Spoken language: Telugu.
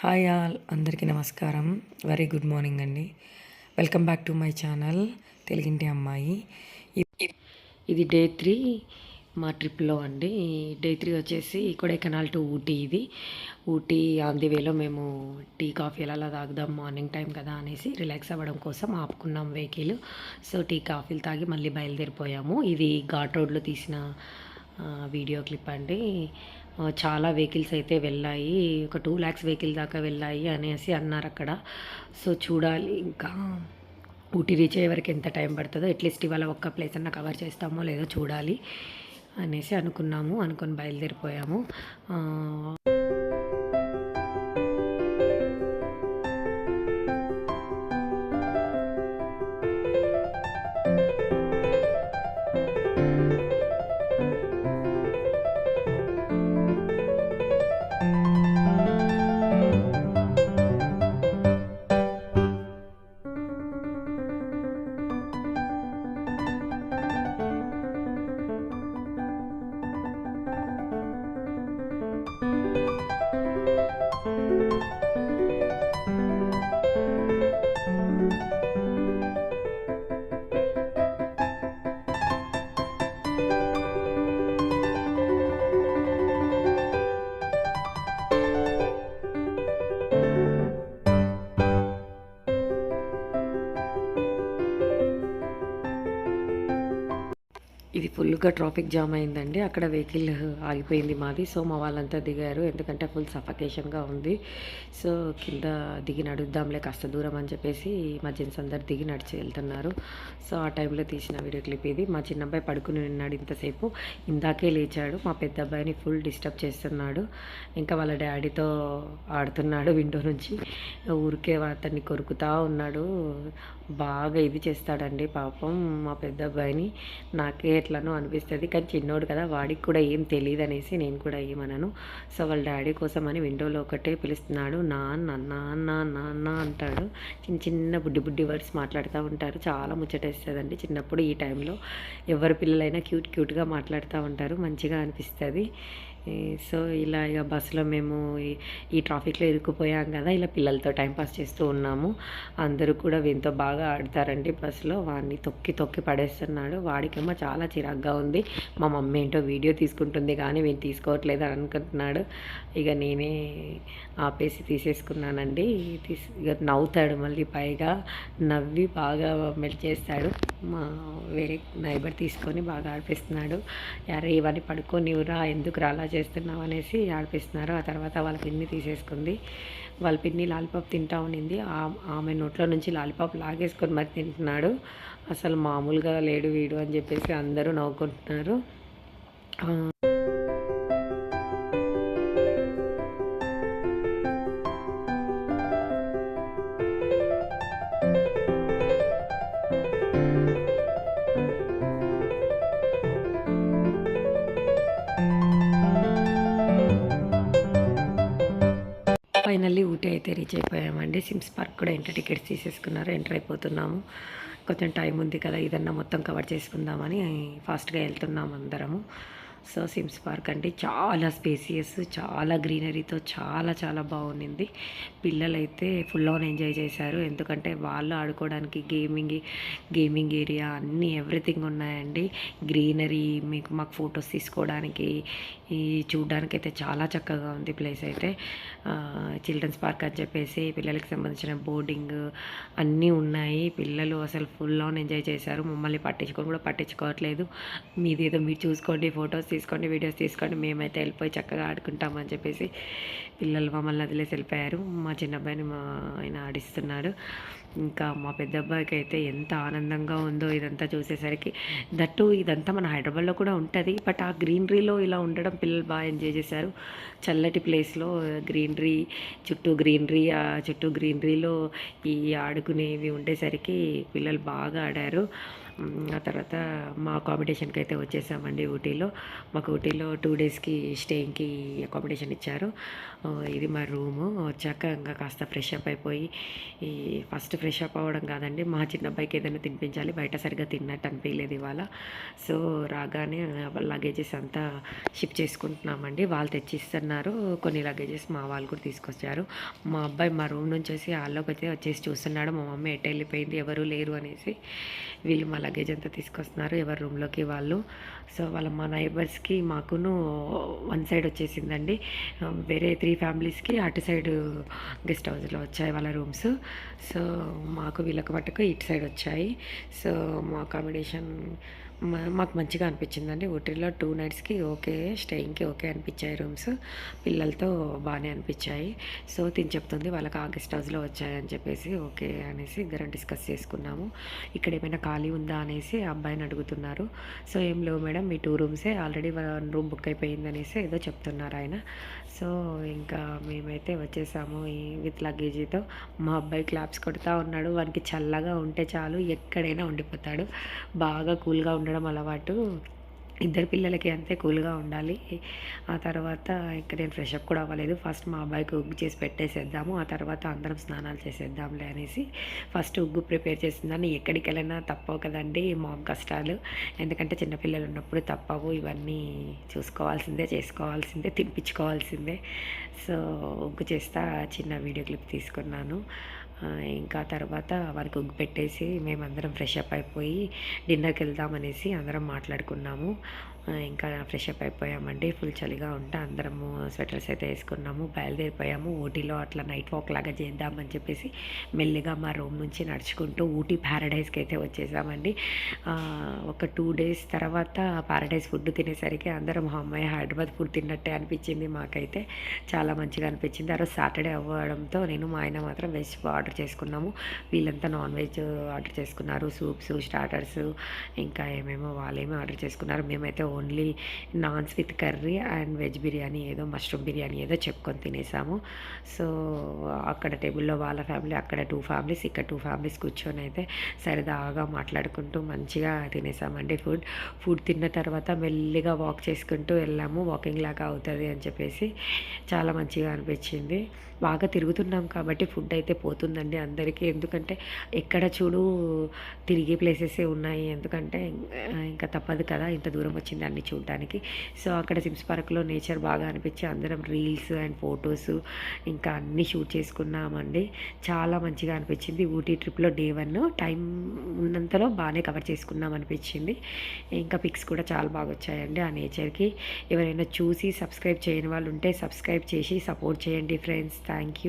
హాయ్ ఆల్ అందరికీ నమస్కారం. వెరీ గుడ్ మార్నింగ్ అండి. Welcome back to my channel తెలుగింటి అమ్మాయి. ఇది డే త్రీ మా ట్రిప్లో అండి. డే త్రీ వచ్చేసి కొడైకెనాల్ టు ఊటీ ఇది. ఊటీ ఆన్ ది వేలో మేము టీ కాఫీ ఎలా తాగుదాం మార్నింగ్ టైం కదా అనేసి రిలాక్స్ అవ్వడం కోసం ఆపుకున్నాం వెహికల్. సో టీ కాఫీలు తాగి మళ్ళీ బయలుదేరిపోయాము. ఇది ఘాట్ రోడ్లో తీసిన వీడియో క్లిప్ అండి. చాలా వెహికల్స్ అయితే వెళ్ళాయి. ఒక టూ ల్యాక్స్ వెహికల్ దాకా వెళ్ళాయి అనేసి అన్నారు అక్కడ. సో చూడాలి ఇంకా. ఊటీ రీచ్ అయ్యే వరకు ఎంత టైం పడుతుందో అట్లీస్ట్ ఇవాళ ఒక్క ప్లేస్ అన్న కవర్ చేస్తామో లేదో చూడాలి అనేసి అనుకున్నాము అనుకొని బయలుదేరిపోయాము. ఫుల్గా ట్రాఫిక్ జామ్ అయిందండి. అక్కడ వెహికల్ ఆగిపోయింది మాది. సో మా వాళ్ళంతా దిగారు. ఎందుకంటే ఫుల్ సఫకేషన్గా ఉంది. సో కింద దిగి నడుద్దాంలే కాస్త దూరం అని చెప్పేసి మా జెంట్స్ అందరు దిగి నడిచి వెళ్తున్నారు. సో ఆ టైంలో తీసిన వీడియో క్లిప్ ఇది. మా చిన్న అబ్బాయి పడుకుని ఉన్నాడు ఇంతసేపు. ఇందాకే లేచాడు. మా పెద్ద అబ్బాయిని ఫుల్ డిస్టర్బ్ చేస్తున్నాడు. ఇంకా వాళ్ళ డాడీతో ఆడుతున్నాడు విండో నుంచి. ఊరికే అతన్ని కొరుకుతా ఉన్నాడు. బాగా ఇది చేస్తాడండి పాపం మా పెద్ద అబ్బాయిని నాకే ఎట్లనో అనిపిస్తుంది. కానీ చిన్నోడు కదా వాడికి కూడా ఏం తెలియదు అనేసి నేను కూడా ఏమనను. సో వాళ్ళ డాడీ కోసం అని విండోలో ఒకటే పిలుస్తున్నాడు. నాన్న నాన్న నాన్న అంటాడు. చిన్న చిన్న బుడ్డి బుడ్డి వర్డ్స్ మాట్లాడుతూ ఉంటారు. చాలా ముచ్చటేస్తుందండి చిన్నప్పుడు ఈ టైంలో. ఎవరి పిల్లలైనా క్యూట్ క్యూట్గా మాట్లాడుతూ ఉంటారు. మంచిగా అనిపిస్తుంది. సో ఇలా ఇక బస్సులో మేము ఈ- ఈ ట్రాఫిక్లో ఇరుక్కుపోయాం కదా ఇలా పిల్లలతో టైంపాస్ చేస్తూ ఉన్నాము. అందరూ కూడా వీంతో బాగా ఆడతారండి బస్సులో. వాడిని తొక్కి తొక్కి పడేస్తున్నాడు. వాడికేమో చాలా చిరాగ్గా ఉంది. మా మమ్మీ ఏంటో వీడియో తీసుకుంటుంది కానీ వీళ్ళు తీసుకోవట్లేదు అని అనుకుంటున్నాడు. ఇక నేనే ఆపేసి తీసేసుకున్నానండి. తీసి ఇక నవ్వుతాడు మళ్ళీ పైగా. నవ్వి బాగా మెల్ట్ చేస్తాడు మా వేరే నైబర్ తీసుకొని బాగా ఆడిపిస్తున్నాడు. యారే ఇవన్నీ పడుకోనివ్వరా ఎందుకు రా అలా చేస్తున్నావు అనేసి ఆడిపిస్తున్నారు. ఆ తర్వాత వాళ్ళ పిన్ని తీసేసుకుంది. వాళ్ళ పిన్ని లాలిపాప్ తింటా ఉండింది. ఆ- ఆమె నోట్లో నుంచి లాలిపాప్ లాగేసుకొని మరి తింటున్నాడు. అసలు మామూలుగా లేడు వీడు అని చెప్పేసి అందరూ నవ్వుకుంటున్నారు. ఫైనల్లీ ఊటీ అయితే రీచ్ అయిపోయామండి. సిమ్స్ పార్క్ కూడా ఎంటర్ టికెట్స్ తీసేసుకున్నారు. ఎంటర్ అయిపోతున్నాము. కొంచెం టైం ఉంది కదా ఇదన్నా మొత్తం కవర్ చేసుకుందామని ఫాస్ట్గా వెళ్తున్నాము అందరము. సో సిమ్స్ పార్క్ అంటే చాలా స్పేసియస్ చాలా గ్రీనరీతో చాలా చాలా బాగుండింది. పిల్లలైతే ఫుల్ ఆన్ ఎంజాయ్ చేశారు. ఎందుకంటే వాళ్ళు ఆడుకోవడానికి గేమింగ్ గేమింగ్ ఏరియా అన్నీ ఎవ్రీథింగ్ ఉన్నాయండి. గ్రీనరీ మీకు మాకు ఫొటోస్ తీసుకోవడానికి ఈ చూడడానికి అయితే చాలా చక్కగా ఉంది ప్లేస్ అయితే. చిల్డ్రన్స్ పార్క్ అని చెప్పేసి పిల్లలకి సంబంధించిన బోర్డింగ్ అన్నీ ఉన్నాయి. పిల్లలు అసలు ఫుల్ ఆన్ ఎంజాయ్ చేశారు. మమ్మల్ని పట్టించుకొని కూడా పట్టించుకోవట్లేదు. మీదేదో మీరు చూసుకోండి ఫొటోస్ తీసుకోండి వీడియోస్ తీసుకోండి మేమైతే వెళ్ళిపోయి చక్కగా ఆడుకుంటామని చెప్పేసి పిల్లలు మమ్మల్ని వదిలేసి వెళ్ళిపోయారు. మా చిన్న అబ్బాయిని మా ఆయన ఆడిస్తున్నాడు. ఇంకా మా పెద్ద అబ్బాయికి అయితే ఎంత ఆనందంగా ఉందో ఇదంతా చూసేసరికి దట్టు ఇదంతా మన హైదరాబాద్లో కూడా ఉంటుంది బట్ ఆ గ్రీనరీలో ఇలా ఉండడం పిల్లలు బాగా ఎంజాయ్ చేశారు. చల్లటి ప్లేస్లో గ్రీనరీ చుట్టూ గ్రీనరీ ఆ చుట్టూ గ్రీనరీలో ఈ ఆడుకునేవి ఉండేసరికి పిల్లలు బాగా ఆడారు. ఆ తర్వాత మా అకామిడేషన్కి అయితే వచ్చేసామండి ఊటీలో. మాకు ఊటీలో టూ డేస్కి స్టేయింగ్కి అకామిడేషన్ ఇచ్చారు. ఇది మా రూము. వచ్చాక ఇంకా కాస్త ఫ్రెష్ అప్ అయిపోయి ఈ ఫస్ట్ ఫ్రెష్ అప్ అవ్వడం కాదండి మా చిన్న అబ్బాయికి ఏదైనా తినిపించాలి బయట సరిగ్గా తిన్నట్టు అనిపించలేదు ఇవాళ. సో రాగానే లగేజెస్ అంతా షిప్ చేసుకుంటున్నామండి. వాళ్ళు తెచ్చిస్తున్నారు. కొన్ని లగేజెస్ మా వాళ్ళు కూడా తీసుకొచ్చారు. మా అబ్బాయి మా రూమ్ నుంచి వచ్చి హాల్లోకి అయితే వచ్చేసి చూస్తున్నాడు. మా మమ్మీ ఎటు వెళ్ళిపోయింది ఎవరు లేరు అనేసి వీళ్ళు మళ్ళీ లగేజ్ అంతా తీసుకొస్తున్నారు ఎవరి రూమ్లోకి వాళ్ళు. సో వాళ్ళ మా నైబర్స్కి మాకును వన్ సైడ్ వచ్చేసిందండి. వేరే త్రీ ఫ్యామిలీస్కి అటు సైడ్ గెస్ట్ హౌస్లో వచ్చాయి వాళ్ళ రూమ్స్ సో మాకు వీళ్ళకి మటుకు ఇటు సైడ్ వచ్చాయి. సో మా అకామిడేషన్ మాకు మంచిగా అనిపించిందండి. ఊటీలో టూ నైట్స్కి ఓకే స్టేయింగ్కి ఓకే అనిపించాయి రూమ్స్. పిల్లలతో బాగానే అనిపించాయి. సో తిని చెప్తుంది వాళ్ళకి ఆగస్ట్ హౌస్లో వచ్చాయని చెప్పేసి ఓకే అనేసి ఇద్దరం డిస్కస్ చేసుకున్నాము. ఇక్కడ ఏమైనా ఖాళీ ఉందా అనేసి ఆ అబ్బాయిని అడుగుతున్నారు. సో ఏం లేవు మేడం మీ టూ రూమ్సే ఆల్రెడీ వన్ రూమ్ బుక్ అయిపోయింది అనేసి ఏదో చెప్తున్నారు ఆయన. సో ఇంకా మేమైతే వచ్చేసాము విత్ లగేజీతో మా అబ్బాయి క్లాప్స్ కొడుతూ ఉన్నాడు. వానికి చల్లగా ఉంటే చాలు ఎక్కడైనా ఉండిపోతాడు. బాగా కూల్గా ఉండడం అలవాటు. ఇద్దరు పిల్లలకి అంతే కూల్గా ఉండాలి. ఆ తర్వాత ఇంకా నేను ఫ్రెష్ అప్ కూడా అవ్వలేదు. ఫస్ట్ మా అబ్బాయికి ఉగ్గు చేసి పెట్టేసేద్దాము. ఆ తర్వాత అందరం స్నానాలు చేసేద్దాంలే అనేసి ఫస్ట్ ఉగ్గు ప్రిపేర్ చేసిందని ఎక్కడికి వెళ్ళినా తప్పవు కదండి మామ్ కష్టాలు. ఎందుకంటే చిన్నపిల్లలు ఉన్నప్పుడు తప్పవు. ఇవన్నీ చూసుకోవాల్సిందే చేసుకోవాల్సిందే తినిపించుకోవాల్సిందే. సో ఉగ్గు చేస్తా చిన్న వీడియో క్లిప్ తీసుకున్నాను. ఇంకా తర్వాత వారికి ఉగ్గు పెట్టేసి మేమందరం ఫ్రెష్ అప్ అయిపోయి డిన్నర్కి వెళ్దామనేసి అందరం మాట్లాడుకున్నాము. ఇంకా ఫ్రెష్ అప్ అయిపోయామండి. ఫుల్ చలిగా ఉంటే. అందరము స్వెటర్స్ అయితే వేసుకున్నాము బయలుదేరిపోయాము. ఊటీలో అట్లా నైట్ వాక్ లాగా చేద్దామని చెప్పేసి మెల్లిగా మా రూమ్ నుంచి నడుచుకుంటూ ఊటీ ప్యారడైస్కి అయితే వచ్చేసామండి. ఒక టూ డేస్ తర్వాత ప్యారడైస్ ఫుడ్ తినేసరికి అందరం అమ్మాయి హైదరాబాద్ ఫుడ్ తిన్నట్టే అనిపించింది మాకైతే. చాలా మంచిగా అనిపించింది. ఆ రోజు సాటర్డే అవ్వడంతో నేను మా ఆయన మాత్రం వెజ్ ఆర్డర్ చేసుకున్నాము. వీళ్ళంతా నాన్ వెజ్ ఆర్డర్ చేసుకున్నారు. సూప్స్ స్టార్టర్స్ ఇంకా ఏమేమో వాళ్ళేమో ఆర్డర్ చేసుకున్నారు. మేమైతే only naans with curry and veg biryani ఏదో మష్రూమ్ బిర్యానీ ఏదో చెప్పుకొని తినేసాము. సో అక్కడ టేబుల్లో వాళ్ళ ఫ్యామిలీ అక్కడ టూ ఫ్యామిలీస్ ఇక్కడ టూ ఫ్యామిలీస్ కూర్చొని అయితే సరదాగా మాట్లాడుకుంటూ మంచిగా తినేసామండి ఫుడ్. ఫుడ్ తిన్న తర్వాత మెల్లిగా వాక్ చేసుకుంటూ వెళ్ళాము. వాకింగ్ లాగా అవుతుంది అని చెప్పేసి చాలా మంచిగా అనిపించింది. బాగా తిరుగుతున్నాం కాబట్టి ఫుడ్ అయితే పోతుందండి అందరికీ. ఎందుకంటే ఎక్కడ చూడు తిరిగే ప్లేసెసే ఉన్నాయి. ఎందుకంటే ఇంకా తప్పదు కదా ఇంత దూరం వచ్చింది అన్ని చూడడానికి. సో అక్కడ సిమ్స్ పార్క్లో నేచర్ బాగా అనిపించి అందరం రీల్స్ అండ్ ఫొటోస్ ఇంకా అన్నీ షూట్ చేసుకున్నామండి. చాలా మంచిగా అనిపించింది. ఊటీ ట్రిప్లో డే వన్ టైం ఉన్నంతలో బాగానే కవర్ చేసుకున్నాం అనిపించింది. ఇంకా పిక్స్ కూడా చాలా బాగా వచ్చాయండి ఆ నేచర్కి. ఎవరైనా చూసి సబ్స్క్రైబ్ చేయని వాళ్ళు ఉంటే సబ్స్క్రైబ్ చేసి సపోర్ట్ చేయండి ఫ్రెండ్స్. Thank you.